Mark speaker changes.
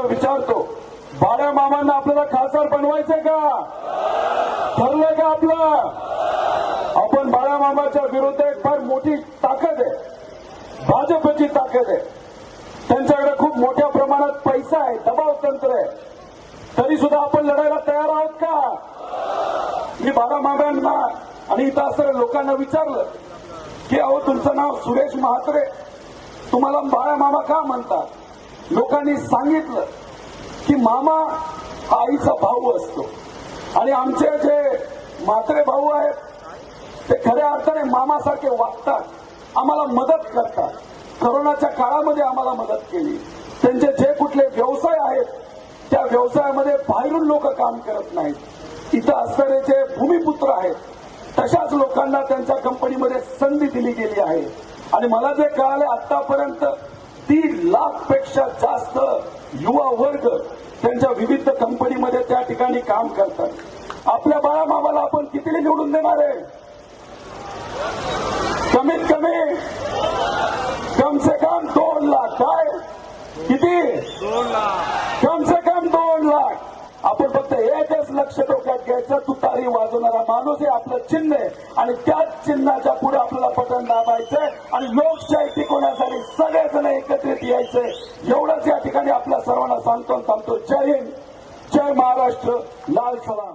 Speaker 1: आपल्याला विचारतो बाळ्या मामांना आपल्याला खासदार बनवायचंय का? ठरलंय का आपलं? आपण बाळ्या मामाच्या विरुद्ध एक फार मोठी ताकद आहे. भाजपची ताकद आहे. त्यांच्याकडे खूप मोठ्या प्रमाणात पैसा आहे दबाव तंत्र आहे. तरी सुद्धा आपण लढायला तयार आहोत का? मी बाळा मामांना आणि इथं असणाऱ्या लोकांना विचारलं की अहो तुमचं नाव सुरेश म्हात्रे. तुम्हाला बाळा मामा का म्हणतात? लोकांनी सांगितलं की मामा हा आईचा भाऊ असतो. आणि आमचे जे मात्रे भाऊ आहेत ते खऱ्या अर्थाने मामासारखे वागतात. आम्हाला मदत करतात. करोनाच्या काळामध्ये आम्हाला मदत केली. त्यांचे जे कुठले व्यवसाय आहेत त्या व्यवसायामध्ये बाहेरून लोक काम करत नाहीत. इथं असणारे जे भूमिपुत्र आहेत तशाच लोकांना त्यांच्या कंपनीमध्ये संधी दिली गेली आहे. आणि मला जे कळाले आतापर्यंत दीड लाखपेक्षा जास्त युवा वर्ग त्यांच्या विविध कंपनीमध्ये त्या ठिकाणी काम करतात. आपल्या बाळा मामाला आपण किती निवडून देणार आहे? कमीत कमी कम से कम दोन लाख. काय? किती? कम से कम दोन लाख. आपण फक्त एकच लक्ष डोक्यात घ्यायचं तुतारी वाजवणारा माणूस हे आपलं चिन्ह आहे. आणि त्याच चिन्हाच्या पुढे आपल्याला बटन दाबायचंय. आणि लोकशाही टिकवण्यासाठी सगळेजण एकत्रित यायचंय. एवढंच या ठिकाणी आपल्या सर्वांना सांगतो थांबतो. जय हिंद. जय महाराष्ट्र. लाल सलाम.